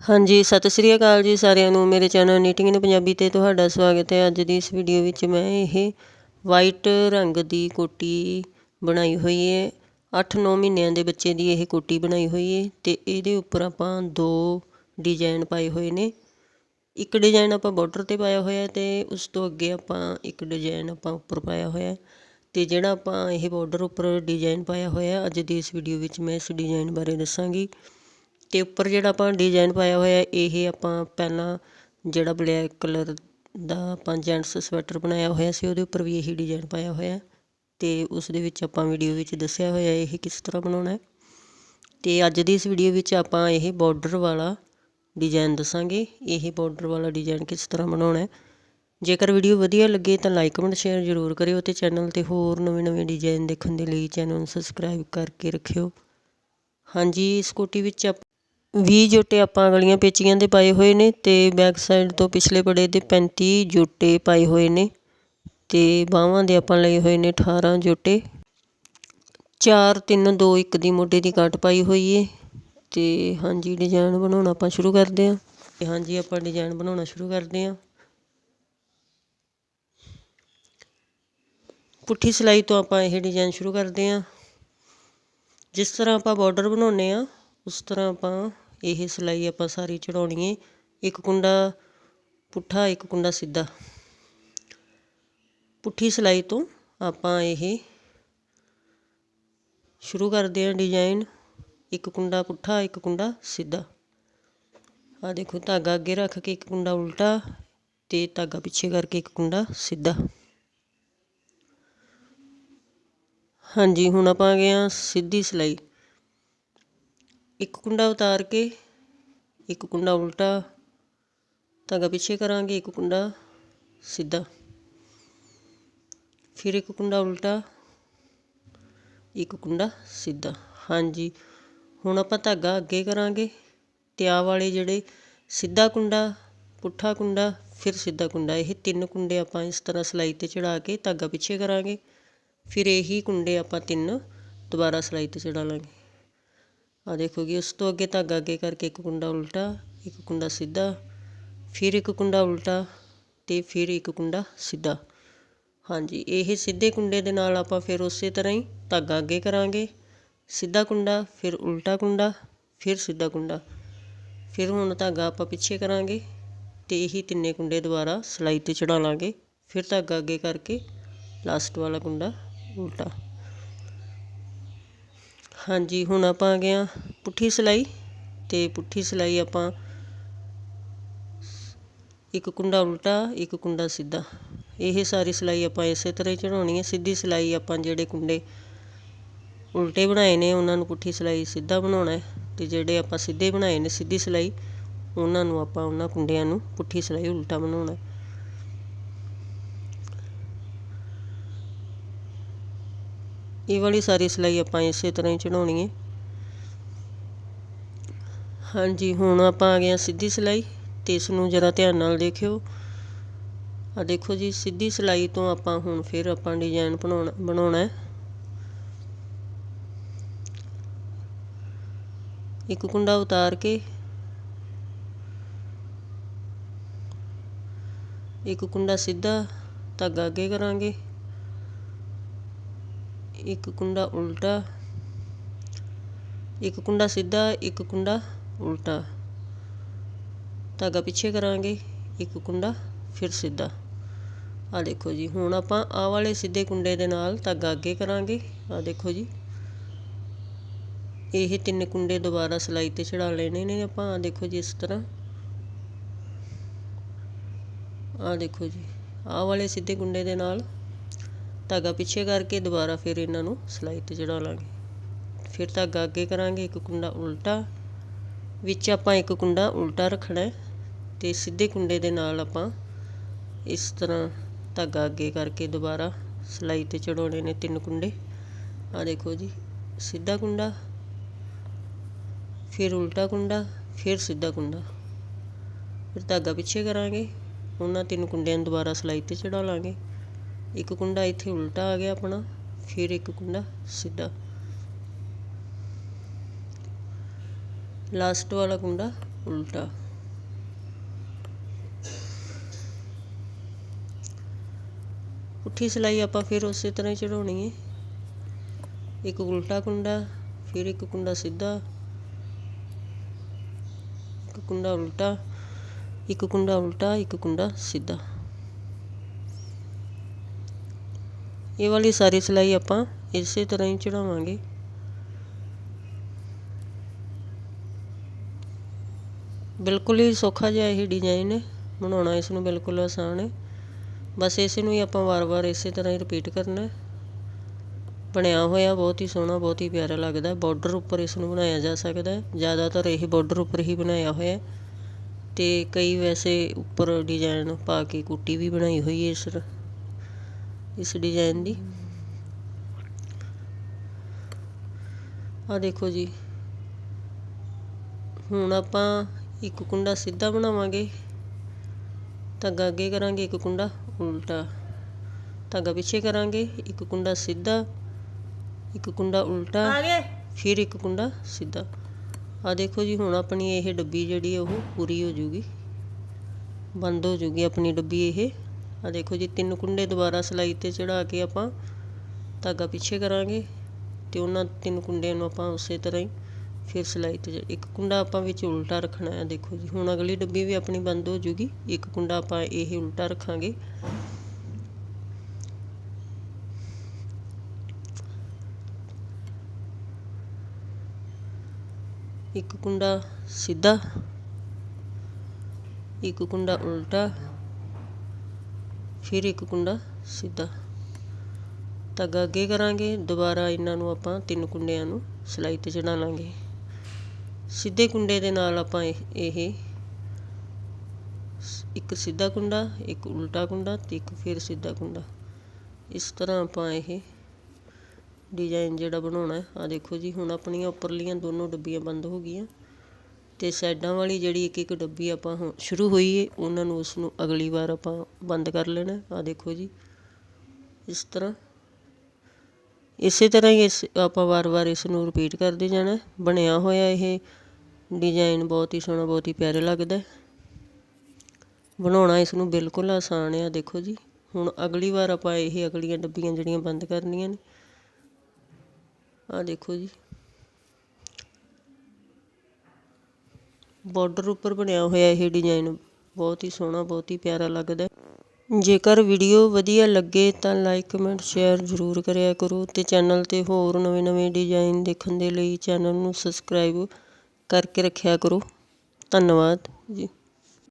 ਹਾਂਜੀ, ਸਤਿ ਸ੍ਰੀ ਅਕਾਲ ਜੀ ਸਾਰਿਆਂ ਨੂੰ। ਮੇਰੇ ਚੈਨਲ ਨੀਟਿੰਗ ਇਨ ਪੰਜਾਬੀ 'ਤੇ ਤੁਹਾਡਾ ਸਵਾਗਤ ਹੈ। ਅੱਜ ਦੀ ਇਸ ਵੀਡੀਓ ਵਿੱਚ ਮੈਂ ਇਹ ਵਾਈਟ ਰੰਗ ਦੀ ਕੋਟੀ ਬਣਾਈ ਹੋਈ ਹੈ। 8-9 ਮਹੀਨਿਆਂ ਦੇ ਬੱਚੇ ਦੀ ਇਹ ਕੋਟੀ ਬਣਾਈ ਹੋਈ ਹੈ ਅਤੇ ਇਹਦੇ ਉੱਪਰ ਆਪਾਂ ਦੋ ਡਿਜ਼ਾਈਨ ਪਾਏ ਹੋਏ ਨੇ। ਇੱਕ ਡਿਜ਼ਾਈਨ ਆਪਾਂ ਬਾਰਡਰ 'ਤੇ ਪਾਇਆ ਹੋਇਆ ਅਤੇ ਉਸ ਤੋਂ ਅੱਗੇ ਆਪਾਂ ਇੱਕ ਡਿਜ਼ਾਈਨ ਆਪਾਂ ਉੱਪਰ ਪਾਇਆ ਹੋਇਆ ਅਤੇ ਜਿਹੜਾ ਆਪਾਂ ਇਹ ਬਾਰਡਰ ਉੱਪਰ ਡਿਜ਼ਾਈਨ ਪਾਇਆ ਹੋਇਆ ਅੱਜ ਦੀ ਇਸ ਵੀਡੀਓ ਵਿੱਚ ਮੈਂ ਇਸ ਡਿਜ਼ਾਈਨ ਬਾਰੇ ਦੱਸਾਂਗੀ। ਅਤੇ ਉੱਪਰ ਜਿਹੜਾ ਆਪਾਂ ਡਿਜ਼ਾਇਨ ਪਾਇਆ ਹੋਇਆ, ਇਹ ਆਪਾਂ ਪਹਿਲਾਂ ਜਿਹੜਾ ਬਲੈਕ ਕਲਰ ਦਾ ਆਪਾਂ ਜੈਂਟਸ ਸਵੈਟਰ ਬਣਾਇਆ ਹੋਇਆ ਸੀ, ਉਹਦੇ ਉੱਪਰ ਵੀ ਇਹੀ ਡਿਜ਼ਾਇਨ ਪਾਇਆ ਹੋਇਆ। ਅਤੇ ਉਸ ਦੇ ਵਿੱਚ ਆਪਾਂ ਵੀਡੀਓ ਵਿੱਚ ਦੱਸਿਆ ਹੋਇਆ ਇਹ ਕਿਸ ਤਰ੍ਹਾਂ ਬਣਾਉਣਾ ਅਤੇ ਅੱਜ ਦੀ ਇਸ ਵੀਡੀਓ ਵਿੱਚ ਆਪਾਂ ਇਹ ਬਾਰਡਰ ਵਾਲਾ ਡਿਜ਼ਾਈਨ ਦੱਸਾਂਗੇ, ਇਹ ਬਾਰਡਰ ਵਾਲਾ ਡਿਜ਼ਾਈਨ ਕਿਸ ਤਰ੍ਹਾਂ ਬਣਾਉਣਾ ਜੇਕਰ ਵੀਡੀਓ ਵਧੀਆ ਲੱਗੇ ਤਾਂ ਲਾਈਕ ਕਮੈਂਟ ਸ਼ੇਅਰ ਜ਼ਰੂਰ ਕਰਿਓ ਅਤੇ ਚੈਨਲ 'ਤੇ ਹੋਰ ਨਵੇਂ ਨਵੇਂ ਡਿਜ਼ਾਈਨ ਦੇਖਣ ਦੇ ਲਈ ਚੈਨਲ ਨੂੰ ਸਬਸਕ੍ਰਾਈਬ ਕਰਕੇ ਰੱਖਿਓ। ਹਾਂਜੀ, ਇਸ ਕੋਟੀ ਵਿੱਚ ਵੀਹ ਜੋਟੇ ਆਪਾਂ ਅਗਲੀਆਂ ਪੇਚੀਆਂ ਦੇ ਪਾਏ ਹੋਏ ਨੇ ਅਤੇ ਬੈਕ ਸਾਈਡ ਤੋਂ ਪਿਛਲੇ ਪੜੇ ਦੇ 35 ਜੋਟੇ ਪਾਏ ਹੋਏ ਨੇ ਅਤੇ ਬਾਹਾਂ ਦੇ ਆਪਾਂ ਲਏ ਹੋਏ ਨੇ 18 ਜੋਟੇ। 4 3 2 1 ਦੀ ਮੋਢੇ ਦੀ ਕੱਟ ਪਾਈ ਹੋਈ ਏ ਅਤੇ ਹਾਂਜੀ ਡਿਜ਼ਾਈਨ ਬਣਾਉਣਾ ਆਪਾਂ ਸ਼ੁਰੂ ਕਰਦੇ ਹਾਂ ਅਤੇ ਹਾਂਜੀ, ਆਪਾਂ ਡਿਜ਼ਾਈਨ ਬਣਾਉਣਾ ਸ਼ੁਰੂ ਕਰਦੇ ਹਾਂ ਪੁੱਠੀ ਸਿਲਾਈ ਤੋਂ ਆਪਾਂ ਇਹ ਡਿਜ਼ਾਈਨ ਸ਼ੁਰੂ ਕਰਦੇ ਹਾਂ ਜਿਸ ਤਰ੍ਹਾਂ ਆਪਾਂ ਬਾਰਡਰ ਬਣਾਉਂਦੇ ਆ, ਉਸ ਤਰ੍ਹਾਂ ਆਪਾਂ ਇਹ ਸਿਲਾਈ ਆਪਾਂ ਸਾਰੀ ਚੜਾਉਣੀ ਹੈ ਇੱਕ ਕੁੰਡਾ ਪੁੱਠਾ, ਇੱਕ ਕੁੰਡਾ ਸਿੱਧਾ। ਪੁੱਠੀ ਸਿਲਾਈ ਤੋਂ ਆਪਾਂ ਇਹ ਸ਼ੁਰੂ ਕਰਦੇ ਹਾਂ ਡਿਜ਼ਾਈਨ ਇੱਕ ਕੁੰਡਾ ਪੁੱਠਾ, ਇੱਕ ਕੁੰਡਾ ਸਿੱਧਾ। ਆ ਦੇਖੋ, ਧਾਗਾ ਅੱਗੇ ਰੱਖ ਕੇ ਇੱਕ ਕੁੰਡਾ ਉਲਟਾ ਤੇ ਧਾਗਾ ਪਿੱਛੇ ਕਰਕੇ ਇੱਕ ਕੁੰਡਾ ਸਿੱਧਾ। ਹਾਂਜੀ, ਹੁਣ ਆਪਾਂ ਆ ਗਏ ਹਾਂ ਸਿੱਧੀ ਸਿਲਾਈ। ਇੱਕ ਕੁੰਡਾ ਉਤਾਰ ਕੇ, ਇੱਕ ਕੁੰਡਾ ਉਲਟਾ ਧਾਗਾ ਪਿੱਛੇ ਕਰਾਂਗੇ ਇੱਕ ਕੁੰਡਾ ਸਿੱਧਾ। ਫਿਰ ਇੱਕ ਕੁੰਡਾ ਉਲਟਾ, ਇੱਕ ਕੁੰਡਾ ਸਿੱਧਾ। ਹਾਂਜੀ, ਹੁਣ ਆਪਾਂ ਧਾਗਾ ਅੱਗੇ ਕਰਾਂਗੇ। ਤੇ ਆਹ ਵਾਲੇ ਜਿਹੜੇ ਸਿੱਧਾ ਕੁੰਡਾ, ਪੁੱਠਾ ਕੁੰਡਾ, ਫਿਰ ਸਿੱਧਾ ਕੁੰਡਾ। ਇਹ ਤਿੰਨ ਕੁੰਡੇ ਆਪਾਂ ਇਸ ਤਰ੍ਹਾਂ ਸਿਲਾਈ ਤੇ ਚੜਾ ਕੇ ਧਾਗਾ ਪਿੱਛੇ ਕਰਾਂਗੇ। ਫਿਰ ਇਹੀ ਕੁੰਡੇ ਆਪਾਂ ਤਿੰਨ ਦੁਬਾਰਾ ਸਿਲਾਈ ਤੇ ਚੜਾ ਲਾਂਗੇ। ਆ ਦੇਖੋਗੇ ਉਸ ਤੋਂ ਅੱਗੇ ਧਾਗਾ ਅੱਗੇ ਕਰਕੇ ਇੱਕ ਕੁੰਡਾ ਉਲਟਾ, ਇੱਕ ਕੁੰਡਾ ਸਿੱਧਾ, ਫਿਰ ਇੱਕ ਕੁੰਡਾ ਉਲਟਾ ਤੇ ਫਿਰ ਇੱਕ ਕੁੰਡਾ ਸਿੱਧਾ। ਹਾਂਜੀ, ਇਹ ਸਿੱਧੇ ਕੁੰਡੇ ਦੇ ਨਾਲ ਆਪਾਂ ਫਿਰ ਉਸੇ ਤਰ੍ਹਾਂ ਹੀ ਧਾਗਾ ਅੱਗੇ ਕਰਾਂਗੇ। ਸਿੱਧਾ ਕੁੰਡਾ, ਫਿਰ ਉਲਟਾ ਕੁੰਡਾ, ਫਿਰ ਸਿੱਧਾ ਕੁੰਡਾ। ਫਿਰ ਹੁਣ ਧਾਗਾ ਆਪਾਂ ਪਿੱਛੇ ਕਰਾਂਗੇ ਤੇ ਇਹੀ ਤਿੰਨੇ ਕੁੰਡੇ ਦੁਬਾਰਾ ਸਿਲਾਈ ਤੇ ਚੜਾ ਲਾਂਗੇ। ਫਿਰ ਧਾਗਾ ਅੱਗੇ ਕਰਕੇ ਲਾਸਟ ਵਾਲਾ ਕੁੰਡਾ ਉਲਟਾ। ਹਾਂਜੀ, ਹੁਣ ਆਪਾਂ ਆ ਗਏ ਹਾਂ ਪੁੱਠੀ ਸਿਲਾਈ ਤੇ ਪੁੱਠੀ ਸਿਲਾਈ ਆਪਾਂ ਇੱਕ ਕੁੰਡਾ ਉਲਟਾ, ਇੱਕ ਕੁੰਡਾ ਸਿੱਧਾ। ਇਹ ਸਾਰੀ ਸਿਲਾਈ ਆਪਾਂ ਇਸੇ ਤਰ੍ਹਾਂ ਹੀ ਚੜਾਉਣੀ ਹੈ। ਸਿੱਧੀ ਸਿਲਾਈ ਆਪਾਂ ਜਿਹੜੇ ਕੁੰਡੇ ਉਲਟੇ ਬਣਾਏ ਨੇ, ਉਹਨਾਂ ਨੂੰ ਪੁੱਠੀ ਸਿਲਾਈ ਸਿੱਧਾ ਬਣਾਉਣਾ ਹੈ ਤੇ ਜਿਹੜੇ ਆਪਾਂ ਸਿੱਧੇ ਬਣਾਏ ਨੇ ਸਿੱਧੀ ਸਿਲਾਈ, ਉਹਨਾਂ ਨੂੰ ਆਪਾਂ ਉਹਨਾਂ ਕੁੰਡਿਆਂ ਨੂੰ ਪੁੱਠੀ ਸਿਲਾਈ ਉਲਟਾ ਬਣਾਉਣਾ ਇਹ ਵਾਲੀ ਸਾਰੀ ਸਿਲਾਈ ਆਪਾਂ ਇਸੇ ਤਰ੍ਹਾਂ ਹੀ ਚੜਾਉਣੀ ਹੈ। ਹਾਂਜੀ, ਹੁਣ ਆਪਾਂ ਆ ਗਏ ਹਾਂ ਸਿੱਧੀ ਸਿਲਾਈ ਤੇ ਇਸ ਨੂੰ ਜਰਾ ਧਿਆਨ ਨਾਲ ਦੇਖਿਓ। ਆ ਦੇਖੋ ਜੀ, ਸਿੱਧੀ ਸਿਲਾਈ ਤੋਂ ਆਪਾਂ ਹੁਣ ਫਿਰ ਆਪਾਂ ਡਿਜ਼ਾਈਨ ਬਣਾਉਣਾ ਬਣਾਉਣਾ ਹੈ। ਇੱਕ ਕੁੰਡਾ ਉਤਾਰ ਕੇ, ਇੱਕ ਕੁੰਡਾ ਸਿੱਧਾ ਧਾਗਾ ਅੱਗੇ ਕਰਾਂਗੇ। ਇੱਕ ਕੁੰਡਾ ਉਲਟਾ, ਇੱਕ ਕੁੰਡਾ ਸਿੱਧਾ, ਇੱਕ ਕੁੰਡਾ ਉਲਟਾ। ਧਾਗਾ ਪਿੱਛੇ ਕਰਾਂਗੇ, ਇੱਕ ਕੁੰਡਾ ਫਿਰ ਸਿੱਧਾ। ਆ ਦੇਖੋ ਜੀ, ਹੁਣ ਆਪਾਂ ਆਹ ਵਾਲੇ ਸਿੱਧੇ ਕੁੰਡੇ ਦੇ ਨਾਲ ਧਾਗਾ ਅੱਗੇ ਕਰਾਂਗੇ। ਆ ਦੇਖੋ ਜੀ, ਇਹ ਤਿੰਨ ਕੁੰਡੇ ਦੁਬਾਰਾ ਸਿਲਾਈ ਤੇ ਚੜਾ ਲੈਣੇ ਨੇ ਆਪਾਂ। ਆ ਦੇਖੋ ਜੀ, ਇਸ ਤਰ੍ਹਾਂ। ਆ ਦੇਖੋ ਜੀ, ਆਹ ਵਾਲੇ ਸਿੱਧੇ ਕੁੰਡੇ ਦੇ ਨਾਲ ਧਾਗਾ ਪਿੱਛੇ ਕਰਕੇ ਦੁਬਾਰਾ ਫਿਰ ਇਹਨਾਂ ਨੂੰ ਸਿਲਾਈ ਤੇ ਚੜਾ ਲਾਂਗੇ। ਫਿਰ ਧਾਗਾ ਅੱਗੇ ਕਰਾਂਗੇ, ਇੱਕ ਕੁੰਡਾ ਉਲਟਾ। ਵਿੱਚ ਆਪਾਂ ਇੱਕ ਕੁੰਡਾ ਉਲਟਾ ਰੱਖਣਾ ਹੈ ਤੇ ਸਿੱਧੇ ਕੁੰਡੇ ਦੇ ਨਾਲ ਆਪਾਂ ਇਸ ਤਰ੍ਹਾਂ ਧਾਗਾ ਅੱਗੇ ਕਰਕੇ ਦੁਬਾਰਾ ਸਿਲਾਈ ਤੇ ਚੜਾਉਣੇ ਨੇ ਤਿੰਨ ਕੁੰਡੇ। ਆ ਦੇਖੋ ਜੀ, ਸਿੱਧਾ ਕੁੰਡਾ, ਫਿਰ ਉਲਟਾ ਕੁੰਡਾ, ਫਿਰ ਸਿੱਧਾ ਕੁੰਡਾ। ਫਿਰ ਧਾਗਾ ਪਿੱਛੇ ਕਰਾਂਗੇ, ਉਹਨਾਂ ਤਿੰਨ ਕੁੰਡਿਆਂ ਨੂੰ ਦੁਬਾਰਾ ਸਿਲਾਈ ਤੇ ਚੜਾ ਲਾਂਗੇ। ਇੱਕ ਕੁੰਡਾ ਇੱਥੇ ਉਲਟਾ ਆ ਗਿਆ ਆਪਣਾ, ਫਿਰ ਇੱਕ ਕੁੰਡਾ ਸਿੱਧਾ। ਲਾਸਟ ਵਾਲਾ ਕੁੰਡਾ ਉਲਟਾ। ਪੁੱਠੀ ਸਿਲਾਈ ਆਪਾਂ ਫਿਰ ਉਸੇ ਤਰ੍ਹਾਂ ਹੀ ਚੜਾਉਣੀ ਹੈ ਇੱਕ ਉਲਟਾ ਕੁੰਡਾ, ਫਿਰ ਇੱਕ ਕੁੰਡਾ ਸਿੱਧਾ। ਇੱਕ ਕੁੰਡਾ ਉਲਟਾ, ਇੱਕ ਕੁੰਡਾ ਉਲਟਾ, ਇੱਕ ਕੁੰਡਾ ਸਿੱਧਾ। ਇਹ ਵਾਲੀ ਸਾਰੀ ਸਿਲਾਈ ਆਪਾਂ ਇਸੇ ਤਰ੍ਹਾਂ ਹੀ ਚੜਾਵਾਂਗੇ। ਬਿਲਕੁਲ ਹੀ ਸੌਖਾ ਜਿਹਾ ਇਹ ਡਿਜ਼ਾਈਨ ਹੈ। ਬਣਾਉਣਾ ਇਸ ਨੂੰ ਬਿਲਕੁਲ ਆਸਾਨ ਹੈ। ਬਸ ਇਸ ਨੂੰ ਹੀ ਆਪਾਂ ਵਾਰ-ਵਾਰ ਇਸੇ ਤਰ੍ਹਾਂ ਹੀ ਰਿਪੀਟ ਕਰਨਾ ਹੈ। ਬਣਿਆ ਹੋਇਆ ਬਹੁਤ ਹੀ ਸੋਹਣਾ, ਬਹੁਤ ਹੀ ਪਿਆਰਾ ਲੱਗਦਾ। ਬਾਰਡਰ ਉੱਪਰ ਇਸ ਨੂੰ ਬਣਾਇਆ ਜਾ ਸਕਦਾ ਹੈ। ਜ਼ਿਆਦਾਤਰ ਇਹ ਬਾਰਡਰ ਉੱਪਰ ਹੀ ਬਣਾਇਆ ਹੋਇਆ ਤੇ ਕਈ ਵੈਸੇ ਉੱਪਰ ਡਿਜ਼ਾਈਨ ਪਾ ਕੇ ਕੁੱਟੀ ਵੀ ਬਣਾਈ ਹੋਈ ਹੈ ਇਸ ਇਸ ਡਿਜ਼ਾਈਨ ਦੀ। ਆ ਦੇਖੋ ਜੀ। ਹੁਣ ਆਪਾਂ ਇੱਕ ਕੁੰਡਾ ਸਿੱਧਾ ਬਣਾਵਾਂਗੇ। ਧਾਗਾ ਅੱਗੇ ਕਰਾਂਗੇ ਇੱਕ ਕੁੰਡਾ ਉਲਟਾ। ਧਾਗਾ ਪਿੱਛੇ ਕਰਾਂਗੇ ਇੱਕ ਕੁੰਡਾ ਸਿੱਧਾ ਇੱਕ ਕੁੰਡਾ ਉਲਟਾ ਫਿਰ ਇੱਕ ਕੁੰਡਾ ਸਿੱਧਾ। ਆ ਦੇਖੋ ਜੀ ਹੁਣ ਆਪਣੀ ਇਹ ਡੱਬੀ ਜਿਹੜੀ ਉਹ ਪੂਰੀ ਹੋ ਜੂਗੀ। ਬੰਦ ਹੋ ਜੂਗੀ ਆਪਣੀ ਡੱਬੀ ਇਹ। ਆ ਦੇਖੋ ਜੀ, ਤਿੰਨ ਕੁੰਡੇ ਦੁਬਾਰਾ ਸਿਲਾਈ ਤੇ ਚੜਾ ਕੇ ਆਪਾਂ ਧਾਗਾ ਪਿੱਛੇ ਕਰਾਂਗੇ ਤੇ ਉਹਨਾਂ ਤਿੰਨ ਕੁੰਡਿਆਂ ਨੂੰ ਆਪਾਂ ਉਸੇ ਤਰ੍ਹਾਂ ਹੀ ਫਿਰ ਸਿਲਾਈ ਤੇ ਇੱਕ ਕੁੰਡਾ ਆਪਾਂ ਵਿੱਚ ਉਲਟਾ ਰੱਖਣਾ ਹੈ, ਦੇਖੋ ਜੀ। ਹੁਣ ਅਗਲੀ ਡੱਬੀ ਵੀ ਆਪਣੀ ਬੰਦ ਹੋ ਜੂਗੀ। ਇੱਕ ਕੁੰਡਾ ਆਪਾਂ ਇਹ ਉਲਟਾ ਰੱਖਾਂਗੇ। ਇੱਕ ਕੁੰਡਾ ਸਿੱਧਾ, ਇੱਕ ਕੁੰਡਾ ਉਲਟਾ ਫਿਰ ਇੱਕ ਕੁੰਡਾ ਸਿੱਧਾ। ਧਾਗਾ ਅੱਗੇ ਕਰਾਂਗੇ, ਦੁਬਾਰਾ ਇਹਨਾਂ ਨੂੰ ਆਪਾਂ ਤਿੰਨ ਕੁੰਡਿਆਂ ਨੂੰ ਸਿਲਾਈ ਤੇ ਚੜਾ ਲਾਂਗੇ। ਸਿੱਧੇ ਕੁੰਡੇ ਦੇ ਨਾਲ ਆਪਾਂ ਇਹ ਇੱਕ ਸਿੱਧਾ ਕੁੰਡਾ, ਇੱਕ ਉਲਟਾ ਕੁੰਡਾ ਤੇ ਇੱਕ ਫਿਰ ਸਿੱਧਾ ਕੁੰਡਾ। ਇਸ ਤਰ੍ਹਾਂ ਆਪਾਂ ਇਹ ਡਿਜ਼ਾਈਨ ਜਿਹੜਾ ਬਣਾਉਣਾ ਆ ਦੇਖੋ ਜੀ, ਹੁਣ ਆਪਣੀਆਂ ਉੱਪਰਲੀਆਂ ਦੋਨੋਂ ਡੱਬੀਆਂ ਬੰਦ ਹੋ ਗਈਆਂ। ਅਤੇ ਸਾਈਡਾਂ ਵਾਲੀ ਜਿਹੜੀ ਇੱਕ ਇੱਕ ਡੱਬੀ ਆਪਾਂ ਹੁਣ ਸ਼ੁਰੂ ਹੋਈ ਏ, ਉਹਨਾਂ ਨੂੰ ਉਸ ਨੂੰ ਅਗਲੀ ਵਾਰ ਆਪਾਂ ਬੰਦ ਕਰ ਲੈਣਾ ਆਹ ਦੇਖੋ ਜੀ। ਇਸ ਤਰ੍ਹਾਂ। ਇਸੇ ਤਰ੍ਹਾਂ ਹੀ ਇਸ, ਆਪਾਂ ਵਾਰ-ਵਾਰ ਇਸ ਨੂੰ ਰਿਪੀਟ ਕਰਦੇ ਜਾਣਾ ਬਣਿਆ ਹੋਇਆ ਇਹ ਡਿਜ਼ਾਈਨ ਬਹੁਤ ਹੀ ਸੋਹਣਾ, ਬਹੁਤ ਹੀ ਪਿਆਰਾ ਲੱਗਦਾ ਬਣਾਉਣਾ ਇਸ ਨੂੰ ਬਿਲਕੁਲ ਆਸਾਨ ਆ ਦੇਖੋ ਜੀ। ਹੁਣ ਅਗਲੀ ਵਾਰ ਆਪਾਂ ਇਹ ਅਗਲੀਆਂ ਡੱਬੀਆਂ ਜਿਹੜੀਆਂ ਬੰਦ ਕਰਨੀਆਂ ਨੇ। ਆ ਦੇਖੋ ਜੀ। ਬਾਰਡਰ ਉੱਪਰ ਬਣਿਆ ਹੋਇਆ ਇਹ ਡਿਜ਼ਾਈਨ ਬਹੁਤ ਹੀ ਸੋਹਣਾ, ਬਹੁਤ ਹੀ ਪਿਆਰਾ ਲੱਗਦਾ ਜੇਕਰ ਵੀਡੀਓ ਵਧੀਆ ਲੱਗੇ ਤਾਂ ਲਾਈਕ ਕਮੈਂਟ ਸ਼ੇਅਰ ਜ਼ਰੂਰ ਕਰਿਆ ਕਰੋ ਤੇ ਚੈਨਲ ਤੇ ਹੋਰ ਨਵੇਂ-ਨਵੇਂ ਡਿਜ਼ਾਈਨ ਦੇਖਣ ਦੇ ਲਈ ਚੈਨਲ ਨੂੰ ਸਬਸਕ੍ਰਾਈਬ ਕਰਕੇ ਰੱਖਿਆ ਕਰੋ। ਧੰਨਵਾਦ ਜੀ।